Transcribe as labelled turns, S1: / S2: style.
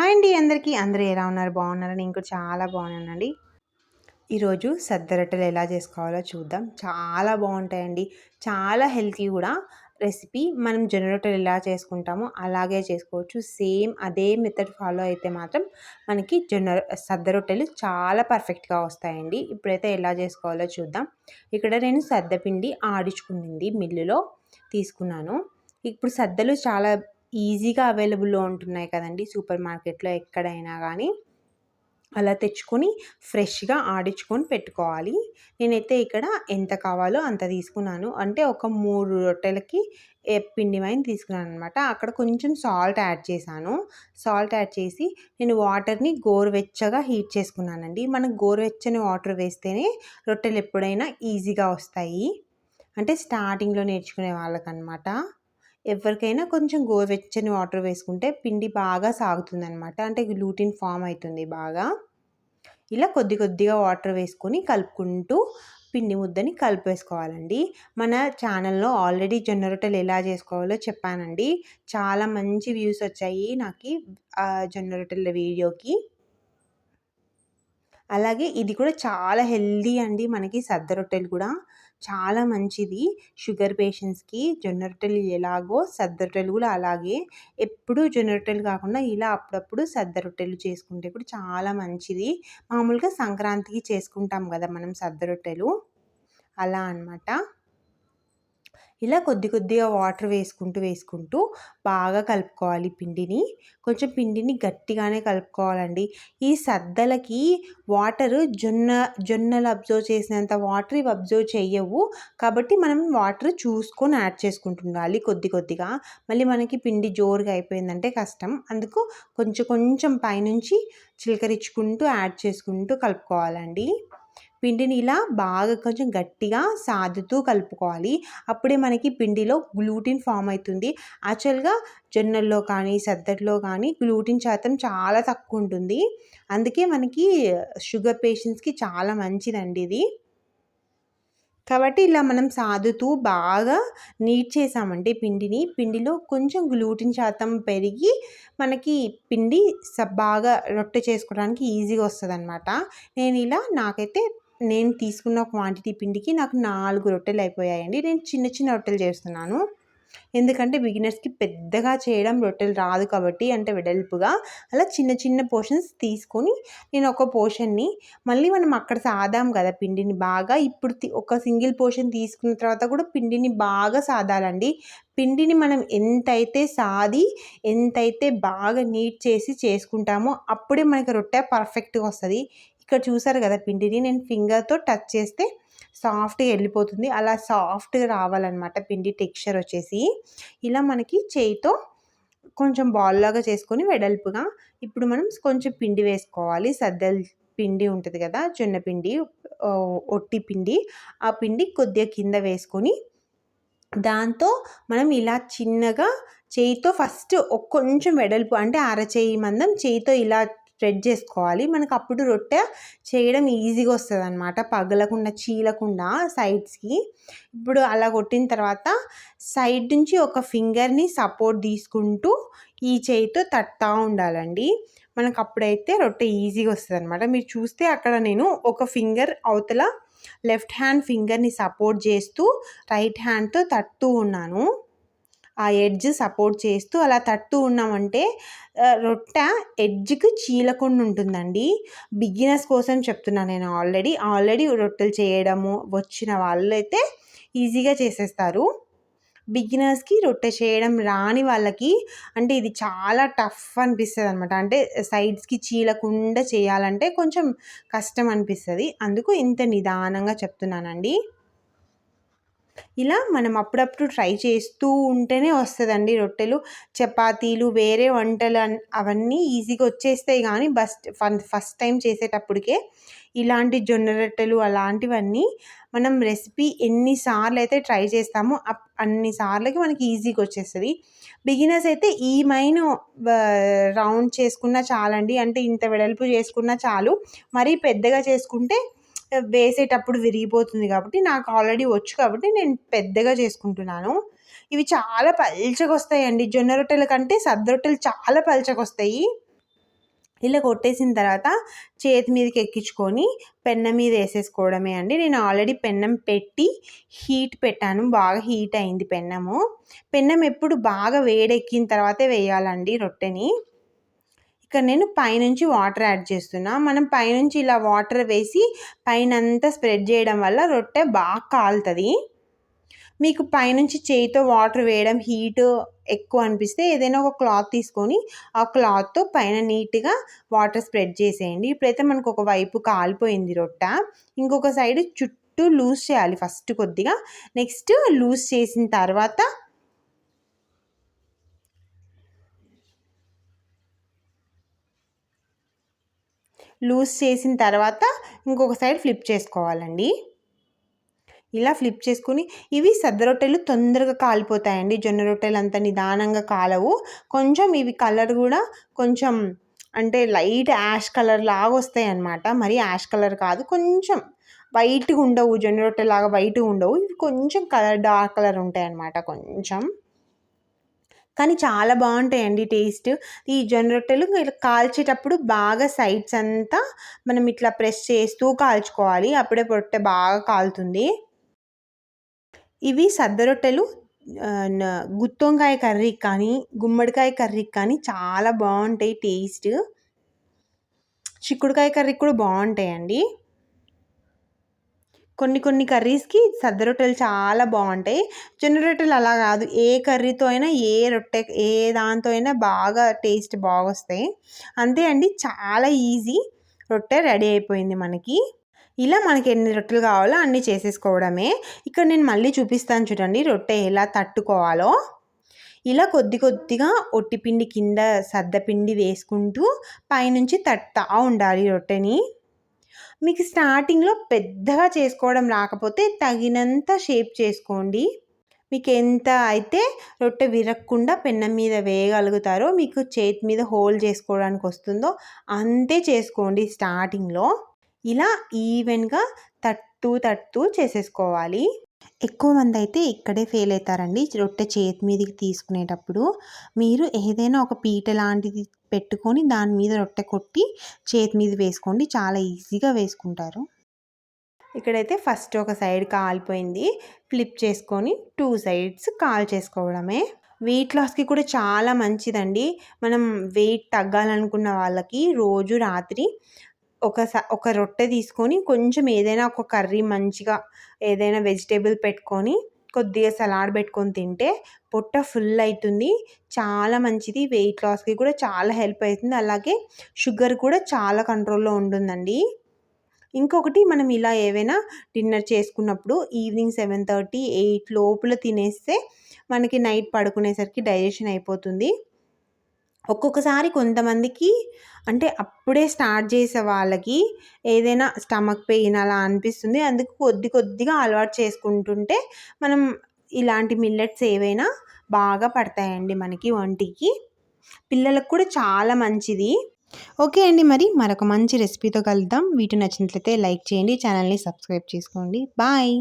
S1: Hi అండి అందరికీ. అందరూ ఎలా ఉన్నారు? బాగున్నారు? నేను కూడా చాలా బాగున్నానండి ఈరోజు సద్ద రొట్టెలు ఎలా చేసుకోవాలో చూద్దాం. చాలా బాగుంటాయండి. చాలా హెల్తీ కూడా రెసిపీ. మనం జొన్న రొట్టెలు ఎలా చేసుకుంటామో అలాగే చేసుకోవచ్చు. సేమ్ అదే మెథడ్ ఫాలో అయితే మాత్రం మనకి జొన్న సద్ద రొట్టెలు చాలా పర్ఫెక్ట్గా వస్తాయండి. ఇప్పుడైతే ఎలా చేసుకోవాలో చూద్దాం. ఇక్కడ నేను సద్ద పిండి ఆడించుకునింది మిల్లులో తీసుకున్నాను. ఇప్పుడు సద్దలు చాలా ఈజీగా అవైలబుల్లో ఉంటున్నాయి కదండి సూపర్ మార్కెట్లో ఎక్కడైనా కానీ అలా తెచ్చుకొని ఫ్రెష్గా ఆడించుకొని పెట్టుకోవాలి. నేనైతే ఇక్కడ ఎంత కావాలో అంత తీసుకున్నాను. అంటే ఒక మూడు రొట్టెలకి పిండి వైన్ తీసుకున్నాను అనమాట అక్కడ కొంచెం సాల్ట్ యాడ్ చేశాను. సాల్ట్ యాడ్ చేసి నేను వాటర్ని గోరువెచ్చగా హీట్ చేసుకున్నానండి. మనకు గోరువెచ్చని వాటర్ వేస్తేనే రొట్టెలు ఎప్పుడైనా ఈజీగా వస్తాయి. అంటే స్టార్టింగ్లో నేర్చుకునే వాళ్ళకనమాట ఎవరికైనా కొంచెం గోరువెచ్చని వాటర్ వేసుకుంటే పిండి బాగా సాగుతుంది అనమాట అంటే గ్లూటిన్ ఫామ్ అవుతుంది బాగా. ఇలా కొద్ది కొద్దిగా వాటర్ వేసుకొని కలుపుకుంటూ పిండి ముద్దని కలిపేసుకోవాలండి. మన ఛానల్లో ఆల్రెడీ జొన్న రొట్టెలు ఎలా చేసుకోవాలో చెప్పానండి. చాలా మంచి వ్యూస్ వచ్చాయి నాకు జొన్న రొట్టెల వీడియోకి. అలాగే ఇది కూడా చాలా హెల్దీ అండి మనకి సద్ద రొట్టెలు కూడా. చాలా మంచిది. షుగర్ పేషెంట్స్కి జొన్న రొట్టెలు ఎలాగో సద్ద రొట్టెలు కూడా అలాగే. ఎప్పుడూ జొన్న రొట్టెలు కాకుండా ఇలా అప్పుడప్పుడు సద్ద రొట్టెలు చేసుకుంటే కూడా చాలా మంచిది. మామూలుగా సంక్రాంతికి చేసుకుంటాం కదా మనం సద్ద రొట్టెలు అలా అనమాట ఇలా కొద్ది కొద్దిగా వాటర్ వేసుకుంటూ వేసుకుంటూ బాగా కలుపుకోవాలి పిండిని. కొంచెం పిండిని గట్టిగానే కలుపుకోవాలండి. ఈ సద్దలకి వాటర్ జొన్న జొన్నలు అబ్జర్వ్ చేసినంత వాటర్ ఇవి అబ్జర్వ్ చేయవు కాబట్టి మనం వాటర్ చూసుకొని యాడ్ చేసుకుంటుండాలి కొద్ది కొద్దిగా. మళ్ళీ మనకి పిండి జోరుగా అయిపోయిందంటే కష్టం. అందుకు కొంచెం కొంచెం పైనుంచి చిలకరించుకుంటూ యాడ్ చేసుకుంటూ కలుపుకోవాలండి. పిండిని ఇలా బాగా కొంచెం గట్టిగా సాదుతూ కలుపుకోవాలి. అప్పుడే మనకి పిండిలో గ్లూటిన్ ఫామ్ అవుతుంది. యాక్చువల్గా జొన్నల్లో కానీ సద్దట్లో కానీ గ్లూటిన్ శాతం చాలా తక్కువ ఉంటుంది. అందుకే మనకి షుగర్ పేషెంట్స్కి చాలా మంచిదండి ఇది. కాబట్టి ఇలా మనం సాదుతూ బాగా నీట్ చేసామంటే పిండిని పిండిలో కొంచెం గ్లూటిన్ శాతం పెరిగి మనకి పిండి బాగా రొట్టె చేసుకోవడానికి ఈజీగా వస్తుంది అనమాట నేను ఇలా నాకైతే నేను తీసుకున్న క్వాంటిటీ పిండికి నాకు నాలుగు రొట్టెలు అయిపోయాయండి. నేను చిన్న చిన్న రొట్టెలు చేస్తున్నాను. ఎందుకంటే బిగినర్స్కి పెద్దగా చేయడం రొట్టెలు రాదు కాబట్టి అంటే వెడల్పుగా అలా చిన్న చిన్న పోర్షన్స్ తీసుకొని నేను ఒక పోర్షన్ని మళ్ళీ మనం అక్కడ సాదాం కదా పిండిని బాగా. ఇప్పుడు ఒక సింగిల్ పోర్షన్ తీసుకున్న తర్వాత కూడా పిండిని బాగా సాదాలండి. పిండిని మనం ఎంతైతే సాది ఎంతైతే బాగా నీట్ చేసి చేసుకుంటామో అప్పుడే మనకి రొట్టె పర్ఫెక్ట్గా వస్తుంది. ఇక్కడ చూసారు కదా పిండిని నేను ఫింగర్తో టచ్ చేస్తే సాఫ్ట్గా వెళ్ళిపోతుంది. అలా సాఫ్ట్గా రావాలన్నమాట పిండి టెక్స్చర్ వచ్చేసి. ఇలా మనకి చేయితో కొంచెం బాల్ లాగా చేసుకొని వెడల్పుగా ఇప్పుడు మనం కొంచెం పిండి వేసుకోవాలి. సద్దల పిండి ఉంటుంది కదా జొన్న పిండి ఒట్టి పిండి ఆ పిండి కొద్దిగా కింద వేసుకొని దాంతో మనం ఇలా చిన్నగా చేయితో ఫస్ట్ కొంచెం వెడల్పు అంటే అరచేయి మందం చేయితో ఇలా స్ప్రెడ్ చేసుకోవాలి. మనకు అప్పుడు రొట్టె చేయడం ఈజీగా వస్తుంది అనమాట పగలకుండా చీలకుండా సైడ్స్కి. ఇప్పుడు అలా కొట్టిన తర్వాత సైడ్ నుంచి ఒక ఫింగర్ని సపోర్ట్ తీసుకుంటూ ఈ చేయితో తట్టా ఉండాలండి. మనకు అప్పుడైతే రొట్టె ఈజీగా వస్తుంది అనమాట మీరు చూస్తే అక్కడ నేను ఒక ఫింగర్ అవతల లెఫ్ట్ హ్యాండ్ ఫింగర్ని సపోర్ట్ చేస్తూ రైట్ హ్యాండ్తో తట్టుతూ ఉన్నాను. ఆ ఎడ్జ్ సపోర్ట్ చేస్తూ అలా తట్టు ఉన్నామంటే రొట్టె ఎడ్జ్కి చీలకుండా ఉంటుందండి బిగినర్స్ కోసం చెప్తున్నాను నేను ఆల్రెడీ. ఆల్రెడీ రొట్టెలు చేయడము వచ్చిన వాళ్ళు అయితే ఈజీగా చేసేస్తారు. బిగినర్స్కి రొట్టె చేయడం రాని వాళ్ళకి అంటే ఇది చాలా టఫ్ అనిపిస్తుంది అనమాట అంటే సైడ్స్కి చీలకుండా చేయాలంటే కొంచెం కష్టం అనిపిస్తుంది. అందుకు ఇంత నిదానంగా చెప్తున్నానండి. ఇలా మనం అప్పుడప్పుడు ట్రై చేస్తూ ఉంటేనే వస్తుందండి రొట్టెలు. చపాతీలు వేరే వంటలు అవన్నీ ఈజీగా వచ్చేస్తాయి కానీ బస్ట్ ఫస్ట్ టైం చేసేటప్పటికే ఇలాంటి జొన్న రొట్టెలు అలాంటివన్నీ మనం రెసిపీ ఎన్నిసార్లు అయితే ట్రై చేస్తామో అన్నిసార్లకి మనకి ఈజీగా వచ్చేస్తుంది. బిగినర్స్ అయితే ఈ మైన్ రౌండ్ చేసుకున్నా చాలండి. అంటే ఇంత వెడల్పు చేసుకున్నా చాలు. మరీ పెద్దగా చేసుకుంటే వేసేటప్పుడు విరిగిపోతుంది కాబట్టి నాకు ఆల్రెడీ వచ్చు కాబట్టి నేను పెద్దగా చేసుకుంటున్నాను. ఇవి చాలా పల్చగా వస్తాయండి జొన్న రొట్టెల కంటే సద్ద రొట్టెలు చాలా పల్చగా వస్తాయి ఇలా కొట్టేసిన తర్వాత చేతి మీదకి ఎక్కించుకొని పెన్నం మీద వేసేసుకోవడమే అండి. నేను ఆల్రెడీ పెన్నం పెట్టి హీట్ పెట్టాను. బాగా హీట్ అయింది పెన్నము. పెన్నం ఎప్పుడు బాగా వేడెక్కిన తర్వాతే వేయాలండి రొట్టెని. ఇక్కడ నేను పైనుంచి వాటర్ యాడ్ చేస్తున్నా. మనం పైనుంచి ఇలా వాటర్ వేసి పైన అంతా స్ప్రెడ్ చేయడం వల్ల రొట్టె బాగా కాలుతుంది. మీకు పైనుంచి చేయితో వాటర్ వేయడం హీట్ ఎక్కువ అనిపిస్తే ఏదైనా ఒక క్లాత్ తీసుకొని ఆ క్లాత్తో పైన నీట్గా వాటర్ స్ప్రెడ్ చేసేయండి. ఇప్పుడైతే మనకు ఒక వైపు కాలిపోయింది రొట్ట. ఇంకొక సైడ్ చుట్టూ లూజ్ చేయాలి ఫస్ట్ కొద్దిగా. నెక్స్ట్ లూజ్ చేసిన తర్వాత లూజ్ చేసిన తర్వాత ఇంకొక సైడ్ ఫ్లిప్ చేసుకోవాలండి. ఇలా ఫ్లిప్ చేసుకుని ఇవి సద్ద రొట్టెలు తొందరగా కాలిపోతాయండి. జొన్న రొట్టెలు అంత నిదానంగా కాలవు. కొంచెం ఇవి కలర్ కూడా కొంచెం అంటే లైట్ యాష్ కలర్ లాగా వస్తాయి అన్నమాట మరి యాష్ కలర్ కాదు కొంచెం వైట్గా ఉండవు. జొన్న రొట్టెలాగా వైట్గా ఉండవు. ఇవి కొంచెం కలర్ డార్క్ కలర్ ఉంటాయి అన్నమాట కొంచెం. కానీ చాలా బాగుంటాయండి టేస్ట్. ఈ జొన్న రొట్టెలు ఇలా కాల్చేటప్పుడు బాగా సైడ్స్ అంతా మనం ఇట్లా ప్రెస్ చేస్తూ కాల్చుకోవాలి. అప్పుడే రొట్టె బాగా కాలుతుంది. ఇవి సద్ద రొట్టెలు గుత్తొంకాయ కర్రీకి కానీ గుమ్మడికాయ కర్రీకి కానీ చాలా బాగుంటాయి టేస్ట్. చిక్కుడుకాయ కర్రీకి కూడా బాగుంటాయండి. కొన్ని కొన్ని కర్రీస్కి సద్ద రొట్టెలు చాలా బాగుంటాయి జొన్న రొట్టెలు అలా కాదు. ఏ కర్రీతో అయినా ఏ రొట్టె ఏ దాంతో అయినా బాగా టేస్ట్ బాగా వస్తాయి అంతే అండి. చాలా ఈజీ. రొట్టె రెడీ అయిపోయింది మనకి. ఇలా మనకి ఎన్ని రొట్టెలు కావాలో అన్నీ చేసేసుకోవడమే. ఇక్కడ నేను మళ్ళీ చూపిస్తాను చూడండి రొట్టె ఎలా తట్టుకోవాలో. ఇలా కొద్ది కొద్దిగా ఒట్టిపిండి కింద సద్దపిండి వేసుకుంటూ పైనుంచి తట్టుతా ఉండాలి రొట్టెని. మీకు స్టార్టింగ్లో పెద్దగా చేసుకోవడం రాకపోతే తగినంత షేప్ చేసుకోండి. మీకు ఎంత అయితే రొట్టె విరక్కుండా పెన్నం మీద వేయగలుగుతారో మీకు చేతి మీద హోల్డ్ చేసుకోవడానికి వస్తుందో అంతే చేసుకోండి స్టార్టింగ్లో ఇలా ఈవెన్గా తట్టు తట్టు చేసేసుకోవాలి. ఎక్కువ మంది అయితే ఇక్కడే ఫెయిల్ అవుతారండి. రొట్టె చేతి మీదకి తీసుకునేటప్పుడు మీరు ఏదైనా ఒక పీట లాంటిది పెట్టుకొని దాని మీద రొట్టె కొట్టి చేతి మీద వేసుకోండి. చాలా ఈజీగా వేసుకుంటారు. ఇక్కడైతే ఫస్ట్ ఒక సైడ్ కాలిపోయింది. ఫ్లిప్ చేసుకొని టూ సైడ్స్ కాల్ చేసుకోవడమే. వెయిట్ లాస్కి కూడా చాలా మంచిదండి. మనం వెయిట్ తగ్గాలనుకున్న వాళ్ళకి రోజు రాత్రి ఒక ఒక రొట్టె తీసుకొని కొంచెం ఏదైనా ఒక కర్రీ మంచిగా ఏదైనా వెజిటేబుల్ పెట్టుకొని కొద్దిగా సలాడ్ పెట్టుకొని తింటే పొట్ట ఫుల్ అవుతుంది చాలా మంచిది. వెయిట్ లాస్కి కూడా చాలా హెల్ప్ అవుతుంది అలాగే షుగర్ కూడా చాలా కంట్రోల్లో ఉంటుందండి. ఇంకొకటి మనం ఇలా ఏవైనా డిన్నర్ చేసుకున్నప్పుడు ఈవినింగ్ సెవెన్ థర్టీ ఎయిట్ లోపల తినేస్తే మనకి నైట్ పడుకునేసరికి డైజెషన్ అయిపోతుంది. ఒక్కొక్కసారి కొంతమందికి అంటే అప్పుడే స్టార్ట్ చేసే వాళ్ళకి ఏదైనా స్టమక్ పెయిన్ అలా అనిపిస్తుంది. అందుకు కొద్ది కొద్దిగా అలవాటు చేసుకుంటుంటే మనం ఇలాంటి మిల్లెట్స్ ఏవైనా బాగా పడతాయండి మనకి వంటికి పిల్లలకు కూడా చాలా మంచిది. ఓకే అండి మరి మరొక మంచి రెసిపీతో కలుద్దాం. వీటి నచ్చినట్లయితే లైక్ చేయండి ఛానల్ని సబ్స్క్రైబ్ చేసుకోండి. బాయ్.